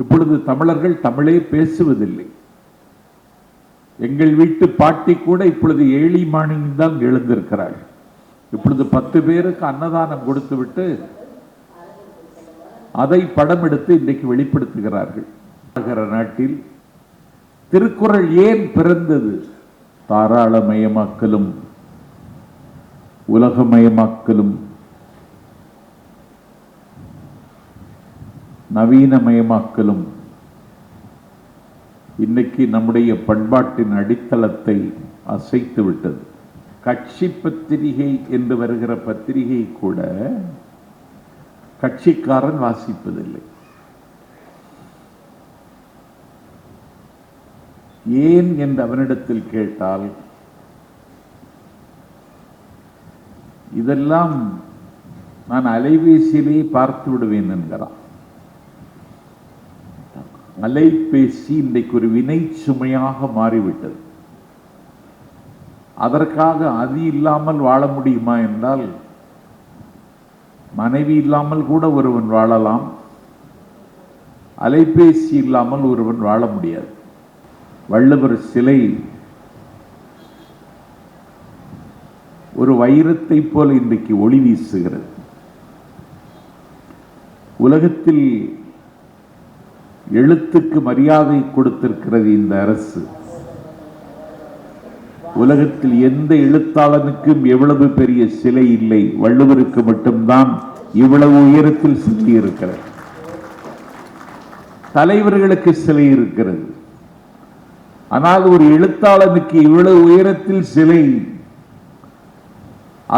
இப்பொழுது தமிழர்கள் தமிழே பேசுவதில்லை. எங்கள் வீட்டு பாட்டி கூட இப்பொழுது ஏழி மாணியம் தான் எழுந்திருக்கிறாள் இப்பொழுது பத்து பேருக்கு அன்னதானம் கொடுத்துவிட்டு அதை படம் எடுத்து இன்றைக்கு வெளிப்படுத்துகிறார்கள். நகர நாட்டில் திருக்குறள் ஏன் பிறந்தது? தாராளமயமாக்கலும் உலகமயமாக்கலும் நவீனமயமாக்கலும். இன்னைக்கு நம்முடைய பண்பாட்டின் அடித்தளத்தை அசைத்து விட்டது. கட்சி பத்திரிகை என்று வருகிற பத்திரிகை கூட கட்சிக்காரன் வாசிப்பதில்லை. ஏன் என்று அவனிடத்தில் கேட்டால் இதெல்லாம் நான் அலைபேசியிலே பார்த்து விடுவேன் என்கிறான். அலைபேசி இன்றைக்கு ஒரு வினை சுமையாக மாறிவிட்டது. அதற்காக அது இல்லாமல் வாழ முடியுமா என்றால் மனைவி இல்லாமல் கூட ஒருவன் வாழலாம் அலைபேசி இல்லாமல் ஒருவன் வாழ முடியாது. வள்ளுவர் சிலை ஒரு வைரத்தை போல இன்றைக்கு ஒளி வீசுகிறது. உலகத்தில் எழுத்துக்கு மரியாதை கொடுத்திருக்கிறது இந்த அரசு. உலகத்தில் எந்த எழுத்தாளனுக்கும் எவ்வளவு பெரிய சிலை இல்லை. வள்ளுவருக்கு மட்டும்தான் இவ்வளவு உயரத்தில் சிலை இருக்கிறது தலைவர்களுக்கு சிலை இருக்கிறது. ஆனால் ஒரு எழுத்தாளனுக்கு இவ்வளவு உயரத்தில் சிலை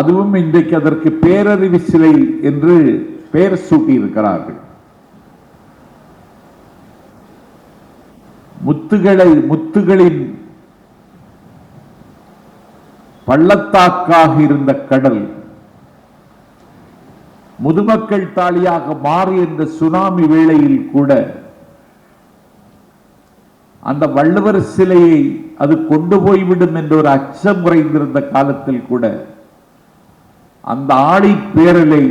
அதுவும் இன்றைக்கு அதற்கு பேரறிவு சிலை என்று பெயர் சூட்டி முத்துகளை முத்துகளின் பள்ளத்தாக்காக இருந்த கடல் முதுமக்கள் தாலியாக மாறி என்ற சுனாமி வேளையில் கூட அந்த வள்ளுவர் சிலையை அது கொண்டு போய்விடும் என்ற ஒரு அச்சம் குறைந்திருந்த காலத்தில் கூட அந்த ஆழி பேரலை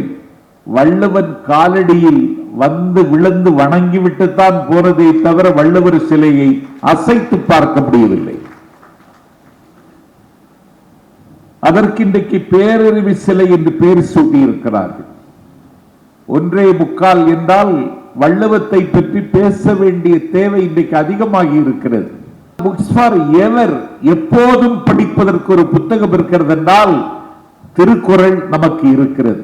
வள்ளுவன் காலடியில் வந்து விழுந்து வணங்கிவிட்டுத்தான் போனதை தவிர வள்ளுவர் சிலையை அசைத்து பார்க்க முடியவில்லை. அதற்கு இன்றைக்கு பேரறிவு சிலை என்று பெயர் சூட்டியிருக்கிறார்கள். ஒன்றே முக்கால் என்றால் வள்ளுவத்தை பற்றி பேச வேண்டிய தேவை இன்றைக்கு அதிகமாகி இருக்கிறது. புக்ஸ் ஃபார் எவர் எப்போதும் படிப்பதற்கு ஒரு புத்தகம் இருக்கிறது என்றால் திருக்குறள் நமக்கு இருக்கிறது.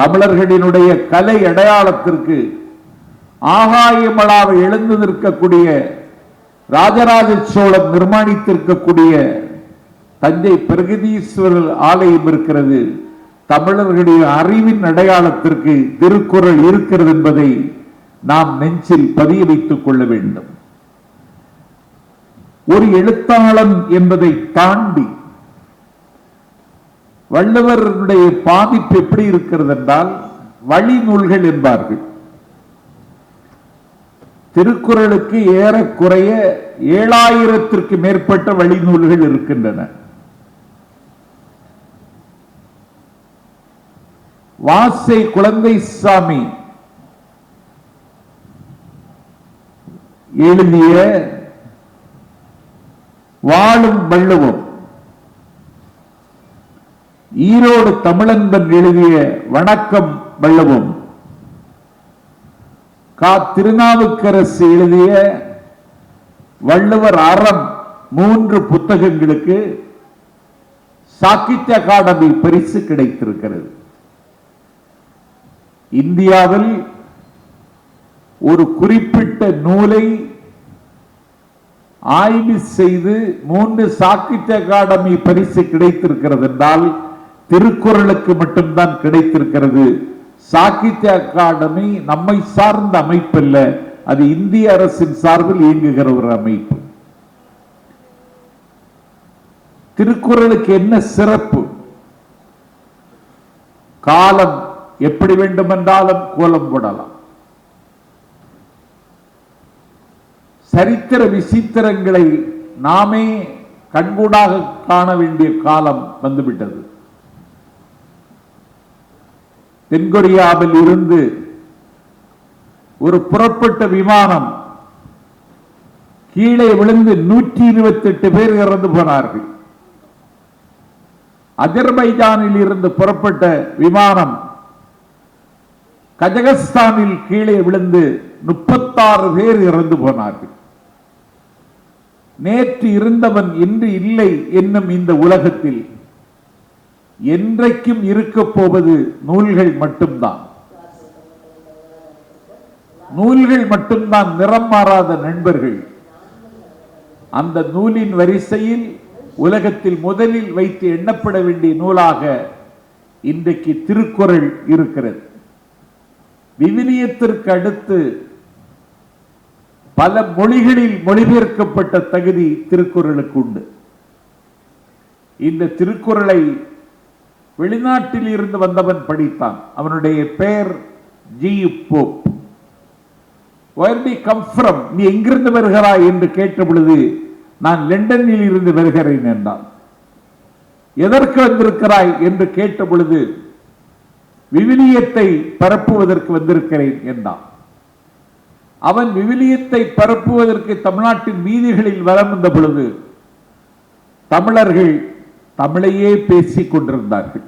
தமிழர்களினுடைய கலை அடையாளத்திற்கு ஆகாயமளாக எழுந்து நிற்கக்கூடிய ராஜராஜ சோழன் நிர்மாணித்திருக்கக்கூடிய தஞ்சை பிரகதீஸ்வரர் ஆலயம் இருக்கிறது. தமிழர்களுடைய அறிவின் அடையாளத்திற்கு திருக்குறள் இருக்கிறது என்பதை நாம் நெஞ்சில் பதிய வைத்துக் கொள்ள வேண்டும். ஒரு எழுத்தாளன் என்பதை தாண்டி வள்ளுவருடைய பாதிப்பு எப்படி இருக்கிறது என்றால் வழி நூல்கள் என்பார்கள். திருக்குறளுக்கு ஏறக்குறைய ஏழாயிரத்திற்கு மேற்பட்ட வழி நூல்கள் இருக்கின்றன. வாசை குழந்தை சாமி எழுதிய வாழும் வள்ளுவம். ஈரோடு தமிழன்பன் எழுதிய வணக்கம் வள்ளவும். கா. திருநாவுக்கரசு எழுதிய வள்ளுவர் அறம் மூன்று புத்தகங்களுக்கு சாகித்ய அகாடமி பரிசு கிடைத்திருக்கிறது. இந்தியாவில் ஒரு குறிப்பிட்ட நூலை ஆய்வு செய்து மூன்று சாகித்ய அகாடமி பரிசு கிடைத்திருக்கிறது என்றால் திருக்குறளுக்கு மட்டும்தான் கிடைத்திருக்கிறது. சாகித்ய அகாடமி நம்மை சார்ந்த அமைப்பல்ல அது இந்திய அரசின் சார்பில் இயங்குகிற ஒரு அமைப்பு. திருக்குறளுக்கு என்ன சிறப்பு? காலம் எப்படி வேண்டுமென்றாலும் கோலம் போடலாம். சரித்திர விசித்திரங்களை நாமே கண்கூடாக காண வேண்டிய காலம் வந்துவிட்டது. தென்கொரியாவில் இருந்து ஒரு புறப்பட்ட விமானம் கீழே விழுந்து நூற்றி இருபத்தி எட்டு பேர் இறந்து போனார்கள். அஜர்பைஜானில் இருந்து புறப்பட்ட விமானம் கஜகஸ்தானில் கீழே விழுந்து முப்பத்தாறு பேர் இறந்து போனார்கள். நேற்று இருந்தவன் இன்று இல்லை என்னும் இந்த உலகத்தில் என்றைக்கும் இருக்க போவது நூல்கள் மட்டும்தான். நூல்கள் மட்டும்தான் நிறம் மாறாத நண்பர்கள். அந்த நூலின் வரிசையில் உலகத்தில் முதலில் வைத்து எண்ணப்பட வேண்டிய நூலாக இன்றைக்கு திருக்குறள் இருக்கிறது. விவிலியத்திற்கு அடுத்து பல மொழிகளில் மொழிபெயர்க்கப்பட்ட தகுதி திருக்குறளுக்கு உண்டு. இந்த திருக்குறளை வெளிநாட்டில் இருந்து வந்தவன் படித்தான். அவனுடைய பெயர் ஜி போப். Where கம் நீ எங்கிருந்து வருகிறாய் என்று கேட்ட பொழுது நான் லண்டனில் இருந்து வருகிறேன் என்றான். எதற்கு வந்திருக்கிறாய் என்று கேட்ட பொழுது விவிலியத்தை பரப்புவதற்கு வந்திருக்கிறேன் என்றான். அவன் விவிலியத்தை பரப்புவதற்கு தமிழ்நாட்டின் வீதிகளில் வலம் வந்த பொழுது தமிழர்கள் தமிழையே பேசி கொண்டிருந்தார்கள்.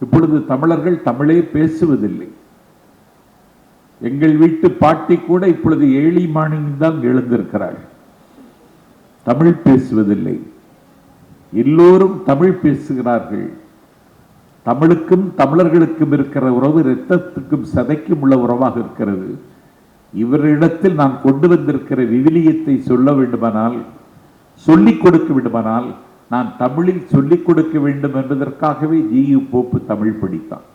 இப்பொழுது தமிழர்கள் தமிழே பேசுவதில்லை. எங்கள் வீட்டு பாட்டி கூட இப்பொழுது ஏழி மாணியம் தான் எழுந்திருக்கிறாள் தமிழ் பேசுவதில்லை. எல்லோரும் தமிழ் பேசுகிறார்கள். தமிழுக்கும் தமிழர்களுக்கும் இருக்கிற உறவு இரத்தத்துக்கும் சதைக்கும் உள்ள உறவாக இருக்கிறது. இவரிடத்தில் நான் கொண்டு வந்திருக்கிற விவிலியத்தை சொல்ல வேண்டுமானால் சொல்லிக் கொடுக்க வேண்டுமானால் நான் தமிழில் சொல்லிக் கொடுக்க வேண்டும் என்பதற்காகவே ஜியு போப்பு தமிழ் படித்தான்.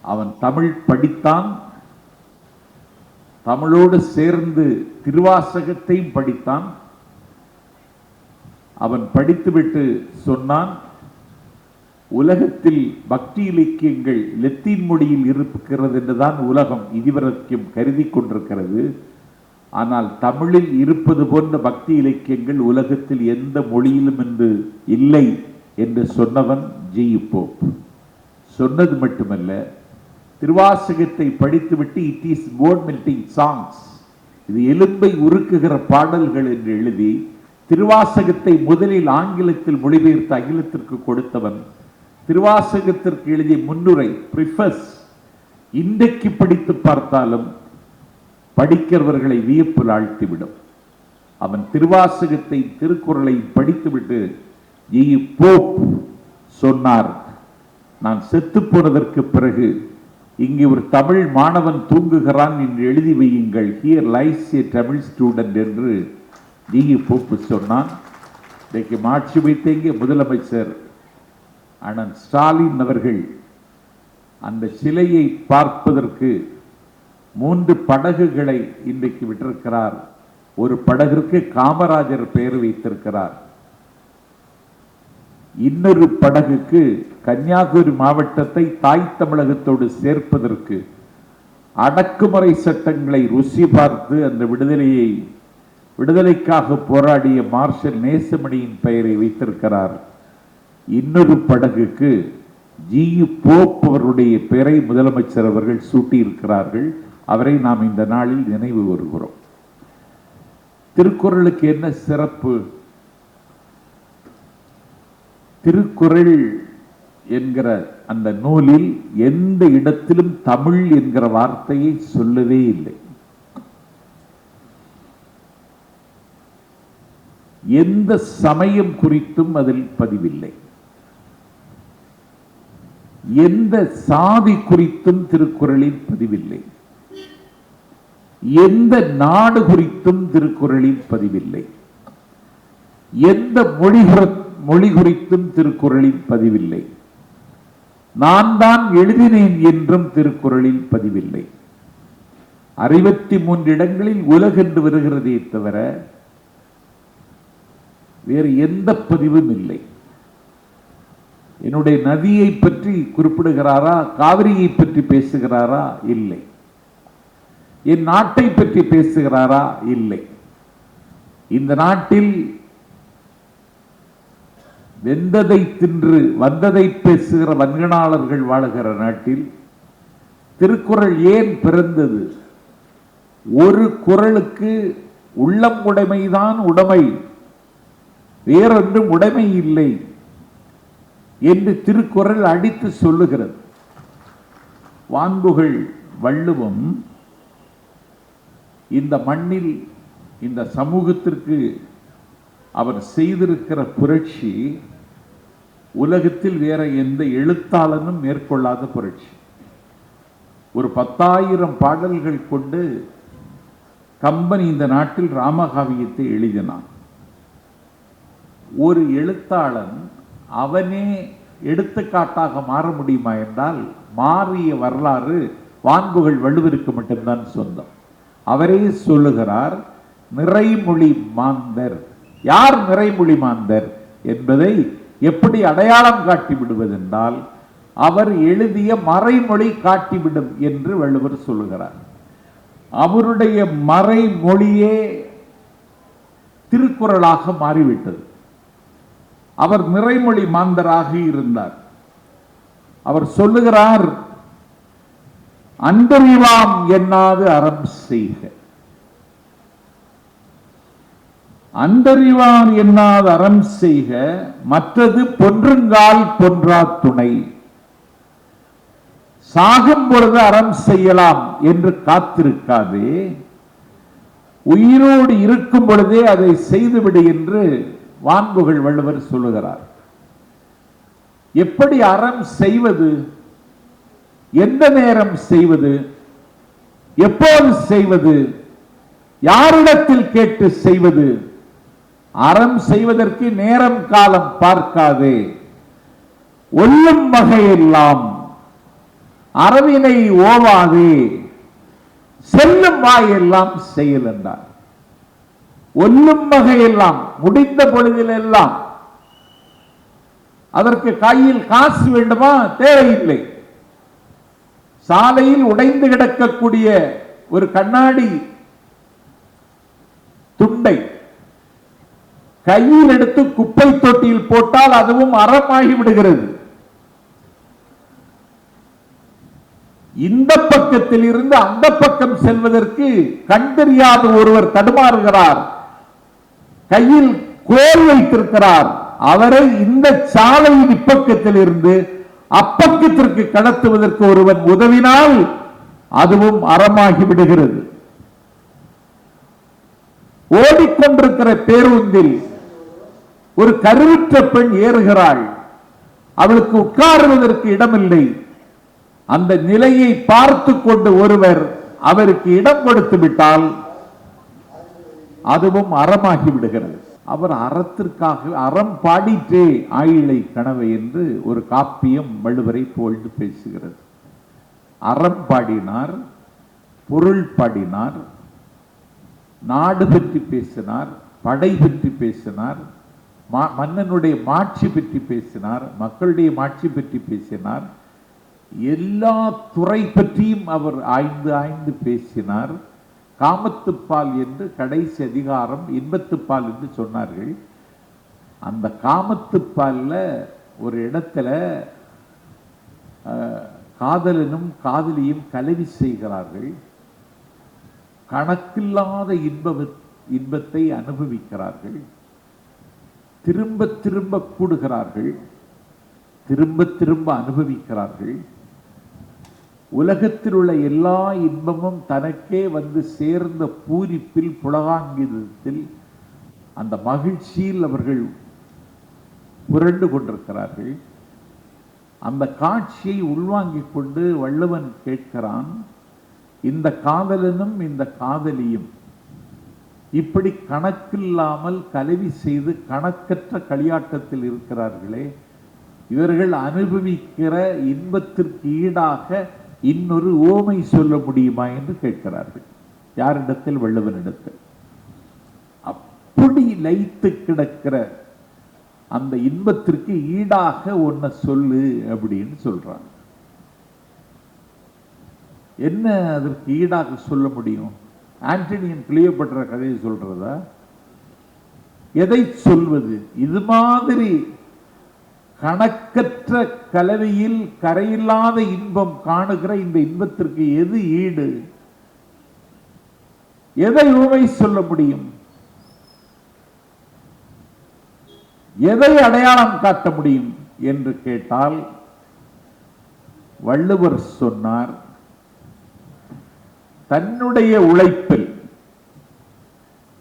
அவன் தமிழ் படித்தான். தமிழோடு சேர்ந்து திருவாசகத்தையும் படித்தான். அவன் படித்துவிட்டு சொன்னான் உலகத்தில் பக்தி இலக்கியங்கள் லத்தீன் மொழியில் இருக்கிறது என்றுதான் உலகம் இதுவரைக்கும் கருதி கொண்டிருக்கிறது. ஆனால் தமிழில் இருப்பது போன்ற பக்தி இலக்கியங்கள் உலகத்தில் எந்த மொழியிலும் என்று இல்லை என்று சொன்னவன் ஜி போப். சொன்னது மட்டுமல்ல திருவாசகத்தை படித்துவிட்டு it is bone melting songs இது எலும்பை உருக்குகிற பாடல்கள் என்று எழுதி திருவாசகத்தை முதலில் ஆங்கிலத்தில் மொழிபெயர்த்து அகிலத்திற்கு கொடுத்தவன் திருவாசகத்திற்கு எழுதிய முன்னுரை ப்ரிஃபஸ் இன்றைக்கு படித்து பார்த்தாலும் படிக்கிறவர்களை வியப்பில் ஆழ்த்திவிடும். அவன் திருவாசகத்தை திருக்குறளை படித்துவிட்டு இ போப்! சொன்னார். நான் செத்து போனதற்கு பிறகு இங்கே ஒரு தமிழ் மாணவன் தூங்குகிறான் என்று எழுதி வையுங்கள். Here lies a Tamil student என்று டி போப்பு சொன்னான். இன்றைக்கு மாட்சி வைத்தேங்க முதலமைச்சர் அண்ணன் ஸ்டாலின் அவர்கள் அந்த சிலையை பார்ப்பதற்கு மூன்று படகுகளை இன்றைக்கு விட்டிருக்கிறார். ஒரு படகிற்கு காமராஜர் பெயர் வைத்திருக்கிறார். இன்னொரு படகுக்கு கன்னியாகுமரி மாவட்டத்தை தாய் தமிழகத்தோடு சேர்ப்பதற்கு அடக்குமுறை சட்டங்களை ருசி பார்த்து அந்த விடுதலையை விடுதலைக்காக போராடிய மார்ஷல் நேசமணியின் பெயரை வைத்திருக்கிறார். இன்னொரு படகுக்கு ஜி போப் அவருடைய பெயரை முதலமைச்சர் அவர்கள் சூட்டியிருக்கிறார்கள். அவரை நாம் இந்த நாளில் நினைவு வருகிறோம் திருக்குறளுக்கு என்ன சிறப்பு? திருக்குறள் என்கிற அந்த நூலில் எந்த இடத்திலும் தமிழ் என்கிற வார்த்தையை சொல்லவே இல்லை. எந்த சமயம் குறித்தும் அதில் பதிவில்லை. எந்த சாதி குறித்தும் திருக்குறளில் பதிவில்லை. எந்த நாடு குறித்தும் திருக்குறளில் பதிவில்லை. எந்த மொழி மொழி குறித்தும் திருக்குறளில் பதிவில்லை. நான் தான் எழுதினேன் என்றும் திருக்குறளில் பதிவில்லை. அறுபத்தி மூன்று இடங்களில் உலகென்று வருகிறதே தவிர வேறு எந்த பதிவும் இல்லை. என்னுடைய நதியை பற்றி குறிப்பிடுகிறாரா காவிரியை பற்றி பேசுகிறாரா? இல்லை. என் நாட்டை பற்றி பேசுகிறாரா? இல்லை. இந்த நாட்டில் வெந்ததை தின்று வந்ததை பேசுகிற வன்கணாளர்கள் வாழுகிற நாட்டில் திருக்குறள் ஏன் பிறந்தது? ஒரு குறளுக்கு உள்ளம் உடைமைதான் உடைமை வேறொன்றும் உடைமை இல்லை என்று திருக்குறள் அடித்து சொல்லுகிறது. வான்புகள் வள்ளுவம் இந்த மண்ணில் இந்த சமூகத்திற்கு அவர் செய்திருக்கிற புரட்சி உலகத்தில் வேற எந்த எழுத்தாளனும் மேற்கொள்ளாத புரட்சி. ஒரு பத்தாயிரம் பாடல்கள் கொண்டு கம்பன் இந்த நாட்டில் ராமகாவியத்தை எழுதினான். ஒரு எழுத்தாளன் அவனே எடுத்துக்காட்டாக மாற முடியுமா என்றால் மாறிய வரலாறு வான்புகள் வள்ளுவருக்கு மட்டும்தான் சொந்தம். அவரே சொல்லுகிறார் நிறைமொழி மாந்தர். யார் நிறைமொழி மாந்தர் என்பதை எப்படி அடையாளம் காட்டி விடுவதென்றால் அவர் எழுதிய மறைமொழி காட்டிவிடும் என்று வள்ளுவர் சொல்லுகிறார். அவருடைய மறைமொழியே திருக்குறளாக மாறிவிட்டது. அவர் நிறைமொழி மாந்தராக இருந்தார். அவர் சொல்லுகிறார் அன்பறிவாம் எண்ணாது அறம் செய்க. அன்பறிவான் என்னாது அறம் செய்க மற்றது பொன்றுங்கால் பொன்றா துணை. சாகும் பொழுது அறம் செய்யலாம் என்று காத்திருக்காதே. உயிரோடு இருக்கும் பொழுதே அதை செய்துவிடு என்று வான்புகள் வள்ளுவர் சொல்லுகிறார். எப்படி அறம் செய்வது? எந்த நேரம் செய்வது? எப்போது செய்வது? யாரிடத்தில் கேட்டு செய்வது? அறம் செய்வதற்கு நேரம் காலம் பார்க்காதே. ஒல்லும் வகையெல்லாம் அறவினை ஓவாதே. செல்லும் வாயெல்லாம் செயல் என்றார். ஒல்லும் வகையெல்லாம் முடிந்த பொழுதிலெல்லாம் அதற்கு கையில் காசு வேண்டுமா? தேவையில்லை. சாலையில் உடைந்து கிடக்கக்கூடிய ஒரு கண்ணாடி துண்டை கையில் எடுத்து குப்பை தொட்டியில் போட்டால் அதுவும் அறமாகி விடுகிறது. இந்த பக்கத்தில் இருந்து அந்த பக்கம் செல்வதற்கு கண் தெரியாத ஒருவர் தடுமாறுகிறார். கையில் கோல் வைத்திருக்கிறார். அவரை இந்த சாலையின் இப்பக்கத்தில் இருந்து அப்பக்கத்திற்கு கடத்துவதற்கு ஒருவன் உதவினால் அதுவும் அறமாகி விடுகிறது. ஓடிக்கொண்டிருக்கிற பேருந்தில் ஒரு கருவுற்ற பெண் ஏறுகிறாள். அவளுக்கு உட்காருவதற்கு இடமில்லை. அந்த நிலையை பார்த்து கொண்டு ஒருவர் அவருக்கு இடம் கொடுத்து விட்டால் அதுவும் அறமாகி விடுகிறது. அவர் அறத்திற்காக அறம் பாடிற்றே ஆயிலை கனவை என்று ஒரு காப்பியம் வள்ளுவரை புகழ்ந்து பேசுகிறது. அறம் பாடினார் பொருள் பாடினார் நாடு பற்றி பேசினார் படை பற்றி பேசினார் மா- மன்னனுடைய மாட்சி பற்றி பேசினார் மக்களுடைய மாட்சி பற்றி பேசினார் எல்லா துறை பற்றியும் அவர் ஆய்ந்து ஆய்ந்து பேசினார். காமத்துப்பால் என்று கடைசி அதிகாரம் இன்பத்துப்பால் என்று சொன்னார்கள். அந்த காமத்துப்பாலில் ஒரு இடத்துல காதலனும் காதலியும் கலவி செய்கிறார்கள். கணக்கில்லாத இன்ப இன்பத்தை அனுபவிக்கிறார்கள். திரும்ப திரும்ப கூடுகிறார்கள். திரும்ப திரும்ப அனுபவிக்கிறார்கள். உலகத்தில் உள்ள எல்லா இன்பமும் தனக்கே வந்து சேர்ந்த பூரிப்பில் புலகாங்கிதத்தில் அந்த மகிழ்ச்சியில் அவர்கள் புரண்டு கொண்டிருக்கிறார்கள். அந்த காட்சியை உள்வாங்கிக் கொண்டு வள்ளுவன் கேட்கிறான் இந்த காதலனும் இந்த காதலியும் இப்படி கணக்கில்லாமல் கலவி செய்து கணக்கற்ற களியாட்டத்தில் இருக்கிறார்களே. இவர்கள் அனுபவிக்கிற இன்பத்திற்கு ஈடாக இன்னொரு ஓமை சொல்ல முடியுமா என்று கேட்கிறார்கள். யாரிடத்தில்? வள்ளுவனிடத்தில். அப்படி லயித்து கிடக்கிற அந்த இன்பத்திற்கு ஈடாக ஒன்ன சொல்லு அப்படின்னு சொல்றாங்க. என்ன அதற்கு ஈடாக சொல்ல முடியும்? ஆண்டனியன் கிளியோபட்ர கதையை சொல்றதா? எதை சொல்வது? இது மாதிரி கணக்கற்ற கலவையில் கரையில்லாத இன்பம் காணுகிற இந்த இன்பத்திற்கு எது ஈடு? எதை உண்மை சொல்ல முடியும்? எதை அடையாளம் காட்ட முடியும் என்று கேட்டால் வள்ளுவர் சொன்னார் தன்னுடைய உழைப்பில்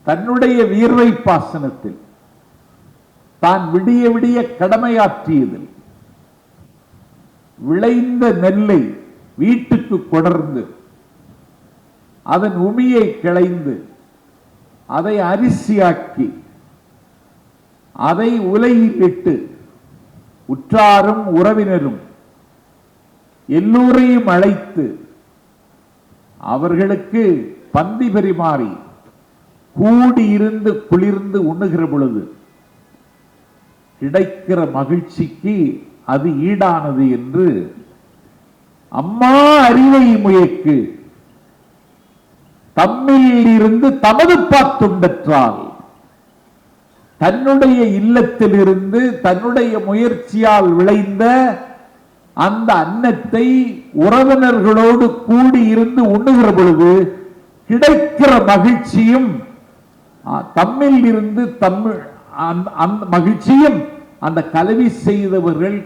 தன்னுடைய வியர்வை பாசனத்தில் தான் விடிய விடிய கடமையாற்றியதில். விளைந்த நெல்லை வீட்டுக்கு கொடர்ந்து அதன் உமியை கிளைந்து அதை அரிசியாக்கி அதை உலையில் உற்றாரும் உறவினரும் எல்லோரையும் அழைத்து அவர்களுக்கு பந்தி பரிமாறி கூடியிருந்து குளிர்ந்து உண்ணுகிற பொழுது கிடைக்கிற மகிழ்ச்சிக்கு அது ஈடானது என்று அம்மா அறிவை முயக்கு. தம்மில் இருந்து தமது பார்த்துண்டற்றால் தன்னுடைய இல்லத்திலிருந்து தன்னுடைய முயற்சியால் விளைந்த அந்த அன்னத்தை உறவினர்களோடு கூடி இருந்து உண்ணுகிற பொழுது கிடைக்கிற மகிழ்ச்சியும் தம்மில் இருந்து தமிழ் அந்த- அந்த மகிழ்ச்சியும் அந்த கலவி செய்தவர்கள்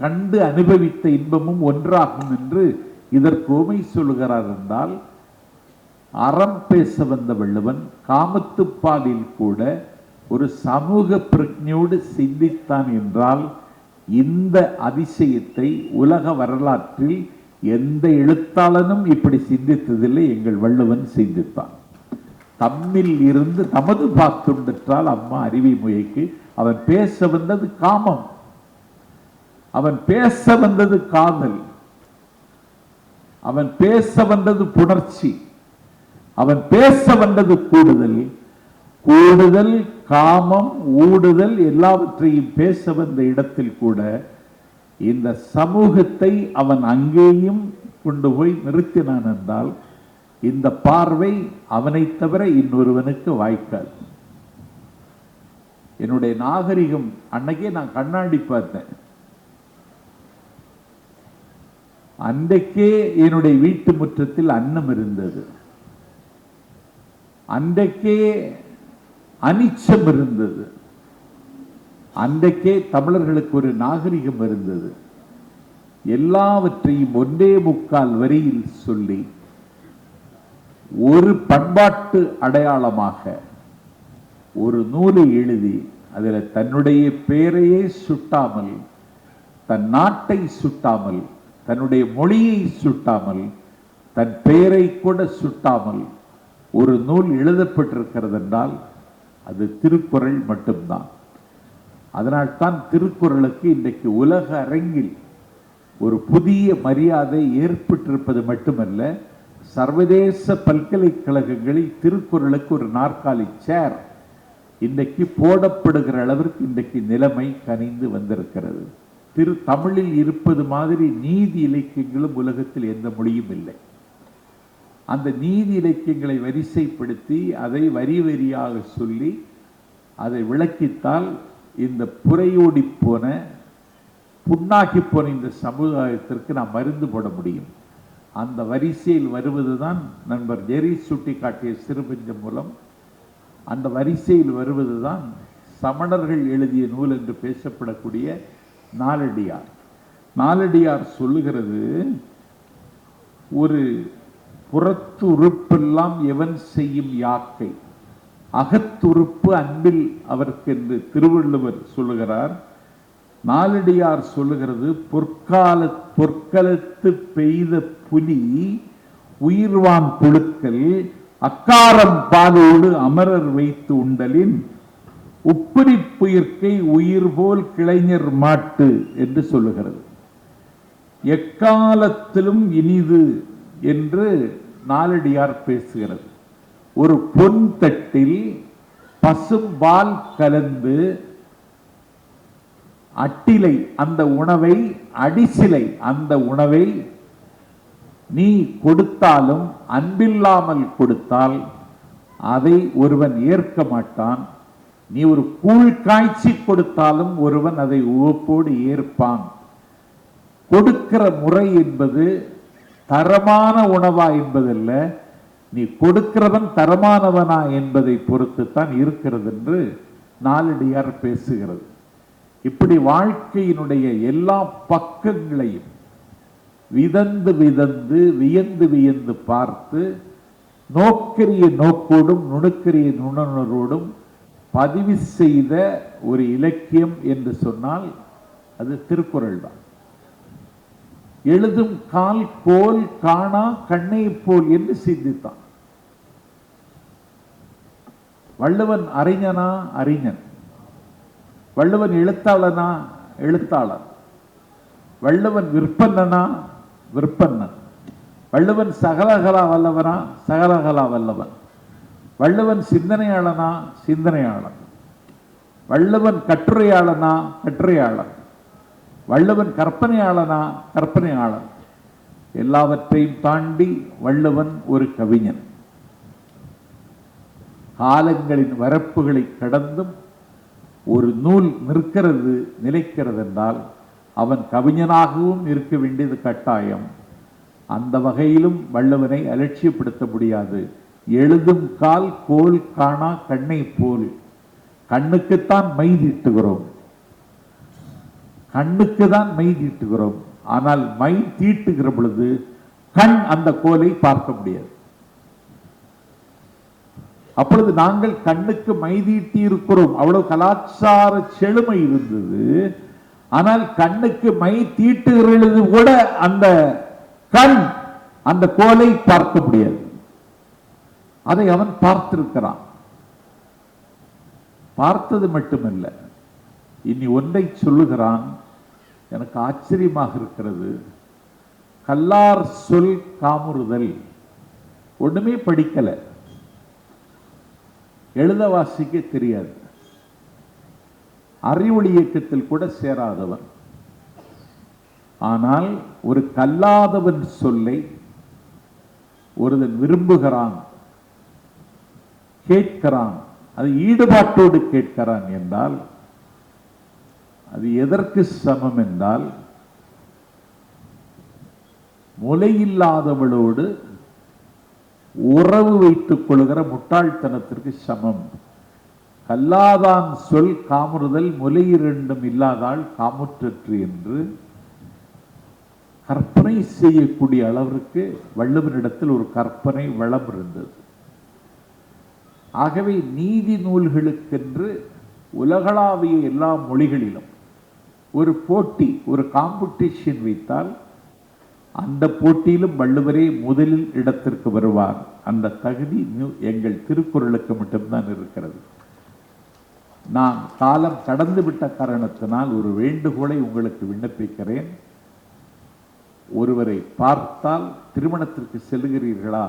கண்டு அனுபவித்த இன்பமும் ஒன்றாகும் என்று இதற்கு உமை சொல்கிறார் என்றால் அறம் பேச வந்த வள்ளுவன் காமத்துப்பாலில் கூட ஒரு சமூக பிரஜையோடு சிந்தித்தான் என்றால் இந்த அதிசயத்தை உலக வரலாற்றில் எந்த எழுத்தாளனும் இப்படி சிந்தித்ததில்லை எங்கள் வள்ளுவன் சிந்தித்தான். தம்மில் இருந்து தமது பார்த்துண்டற்றால் அம்மா அறிவை முயக்கு அவன் பேச வந்தது காமம். அவன் பேச வந்தது காதல். அவன் பேச வந்தது புணர்ச்சி. அவன் பேச வந்தது கூடுதல். கூடுதல் காமம் ஊடுதல் எல்லாவற்றையும் பேச வந்த இடத்தில் கூட இந்த சமூகத்தை அவன் அங்கேயும் கொண்டு போய் நிறுத்தினான் என்றால் இந்த பார்வை அவனைத் தவிர இன்னொருவனுக்கு வாய்க்காது. என்னுடைய நாகரிகம் அன்னைக்கே நான் கண்ணாடி பார்த்தேன். அன்றைக்கே என்னுடைய வீட்டு முற்றத்தில் அன்னம் இருந்தது. அன்றைக்கே அனிச்சம் இருந்தது. அன்றைக்கே தமிழர்களுக்கு ஒரு நாகரிகம் இருந்தது. எல்லாவற்றையும் ஒன்றே முக்கால் வரியில் சொல்லி ஒரு பண்பாட்டு அடையாளமாக ஒரு நூலை எழுதி அதில் தன்னுடைய பெயரையே சுட்டாமல் தன் நாட்டை சுட்டாமல் தன்னுடைய மொழியை சுட்டாமல் தன் பெயரை கூட சுட்டாமல் ஒரு நூல் எழுதப்பட்டிருக்கிறது என்றால் அது திருக்குறள் மட்டும்தான். அதனால்தான் திருக்குறளுக்கு இன்றைக்கு உலக அரங்கில் ஒரு புதிய மரியாதை ஏற்பட்டிருப்பது மட்டுமல்ல சர்வதேச பல்கலைக்கழகங்களில் திருக்குறளுக்கு ஒரு நாற்காலி சேர் இன்றைக்கு போடப்படுகிற அளவிற்கு இன்றைக்கு நிலைமை கனிந்து வந்திருக்கிறது. திரு தமிழில் இருப்பது மாதிரி நீதி இலக்கியங்களும் உலகத்தில் எந்த மொழியும் இல்லை. அந்த நீதி இலக்கியங்களை வரிசைப்படுத்தி அதை வரி வரியாக சொல்லி அதை விளக்கித்தால் இந்த புறையோடி போன புண்ணாகி போன இந்த சமுதாயத்திற்கு நாம் மருந்து போட முடியும். அந்த வரிசையில் வருவதுதான் நண்பர் ஜெரி சுட்டி காட்டிய சிறுபஞ்சம் மூலம். அந்த வரிசையில் வருவதுதான் சமணர்கள் எழுதிய நூல் என்று பேசப்படக்கூடிய நாலடியார். நாலடியார் சொல்லுகிறது ஒரு புறத்துறுப்பெல்லாம் எவன் செய்யும் யாக்கை? அகத்துறுப்பு அன்பில் அவருக்கு என்று திருவள்ளுவர் சொல்லுகிறார் நாலடியார் சொல்லுகிறது பொற்கால பொற்களத்து பெய்த புலி உயிர்வான் புழுக்கள் அக்காரம் பாலோடு அமரர் வைத்து உண்டலின் உப்பிரி புயிர்க்கை உயிர் போல் கிளைஞர் மாட்டு என்று சொல்லுகிறது. எக்காலத்திலும் இனிது என்று நாலடியார் பேசுகிறது. ஒரு பொன் தட்டில் பசும்பால் கலந்து அட்டிலை அந்த உணவை அடிசிலை அந்த உணவை நீ கொடுத்தாலும் அன்பில்லாமல் கொடுத்தால் அதை ஒருவன் ஏற்க மாட்டான். நீ ஒரு கூழ் காய்ச்சி கொடுத்தாலும் ஒருவன் அதை உவப்போடு ஏற்பான். கொடுக்கிற முறை என்பது தரமான உணவா என்பதல்ல நீ கொடுக்கிறவன் தரமானவனா என்பதை பொறுத்து தான் இருக்கிறது என்று நாளடியார் பேசுகிறது. இப்படி வாழ்க்கையினுடைய எல்லா பக்கங்களையும் விதந்து விதந்து வியந்து வியந்து பார்த்து நோக்கரிய நோக்கோடும் நுணுக்கரிய நுணர்வோடும் பதிவு செய்த ஒரு இலக்கியம் என்று சொன்னால் அது திருக்குறள் தான். எழுதும் கால் கோல் காணா கண்ணை போல் என்று சிந்தித்தான். வள்ளுவன் அறிஞனா அறிஞன். வள்ளுவன் எழுத்தாளனா? எழுத்தாளர். வள்ளுவன் விற்பன்னனா? விற்பன்னன். வள்ளுவன் சகலகலா வல்லவனா? சகலகலா வல்லவன். வள்ளுவன் சிந்தனையாளனா? சிந்தனையாளன். வள்ளுவன் கட்டுரையாளனா? கட்டுரையாளன். வள்ளுவன் கற்பனையாளனா? கற்பனையாளன். எல்லாவற்றையும் தாண்டி வள்ளுவன் ஒரு கவிஞன். காலங்களின் வரப்புகளை கடந்தும் ஒரு நூல் நிற்கிறது நிலைக்கிறது என்றால் அவன் கவிஞனாகவும் இருக்க வேண்டியது கட்டாயம். அந்த வகையிலும் வள்ளுவனை அலட்சியப்படுத்த முடியாது. எழுதும் கால் கோல் காணா கண்ணை போல். கண்ணுக்குத்தான் மை தீட்டுகிறோம். கண்ணுக்கு தான் மை தீட்டுகிறோம். ஆனால் மை தீட்டுகிற பொழுது கண் அந்த கோலை பார்க்க முடியாது. அப்பொழுது நாங்கள் கண்ணுக்கு மை தீட்டி இருக்கிறோம் அவ்வளவு கலாச்சார செழுமை இருந்தது. ஆனால் கண்ணுக்கு மை தீட்டுகிறது கூட அந்த கண் அந்த கோலை பார்க்க முடியாது. அதை அவன் பார்த்திருக்கிறான். பார்த்தது மட்டுமல்ல. இனி ஒன்றை சொல்லுகிறான். எனக்கு ஆச்சரியமாக இருக்கிறது. கல்லார் சொல் காமுறுதல். ஒண்ணுமே படிக்கல. எழுத வாசிக்க தெரியாது. அறிவொளி இயக்கத்தில் கூட சேராதவன் ஆனால் ஒரு கல்லாதவன் சொல்லை ஒருவன் விரும்புகிறான் கேட்கிறான் அது ஈடுபாட்டோடு கேட்கிறான் என்றால் அது எதற்கு சமம் என்றால் முலையில்லாதவளோடு உறவு வைத்துக் கொள்கிற முட்டாள்தனத்திற்கு சமம். கல்லாதான் சொல் காமுறுதல் முலையிரண்டும் இல்லாதால் காமுற்றற்று என்று கற்பனை செய்யக்கூடிய அளவிற்கு வள்ளுவனிடத்தில் ஒரு கற்பனை வளம் இருந்தது. ஆகவே நீதி நூல்களுக்கென்று உலகளாவிய எல்லா மொழிகளிலும் ஒரு போட்டி ஒரு காம்படிஷன் வைத்தால் அந்த போட்டியிலும் வள்ளுவரே முதலில் இடத்திற்கு வருவார். அந்த தகுதி எங்கள் திருக்குறளுக்கு மட்டும்தான் இருக்கிறது. நான் காலம் கடந்து விட்ட காரணத்தினால் ஒரு வேண்டுகோளை உங்களுக்கு விண்ணப்பிக்கிறேன். ஒருவரை பார்த்தால் திருமணத்திற்கு செல்கிறீர்களா?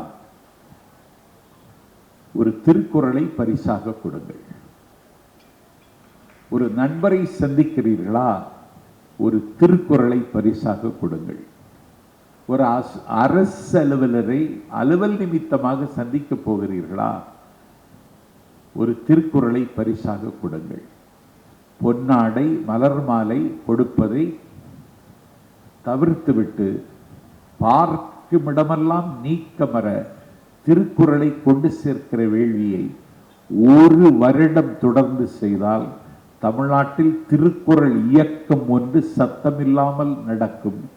ஒரு திருக்குறளை பரிசாக கொடுங்கள். ஒரு நண்பரை சந்திக்கிறீர்களா? ஒரு திருக்குறளை பரிசாக கொடுங்கள். ஒரு அஸ்- அரசு அலுவலரை அலுவல் நிமித்தமாக சந்திக்க போகிறீர்களா? ஒரு திருக்குறளை பரிசாக கொடுங்கள். பொன்னாடை மலர் மாலை கொடுப்பதை தவிர்த்துவிட்டு பார்க்குமிடமெல்லாம் நீக்கமர திருக்குறளை கொண்டு சேர்க்கிற வேள்வியை ஒரு வருடம் தொடர்ந்து செய்தால் தமிழ்நாட்டில் திருக்குறள் இயக்கம் ஒன்று சத்தமில்லாமல் நடக்கும்.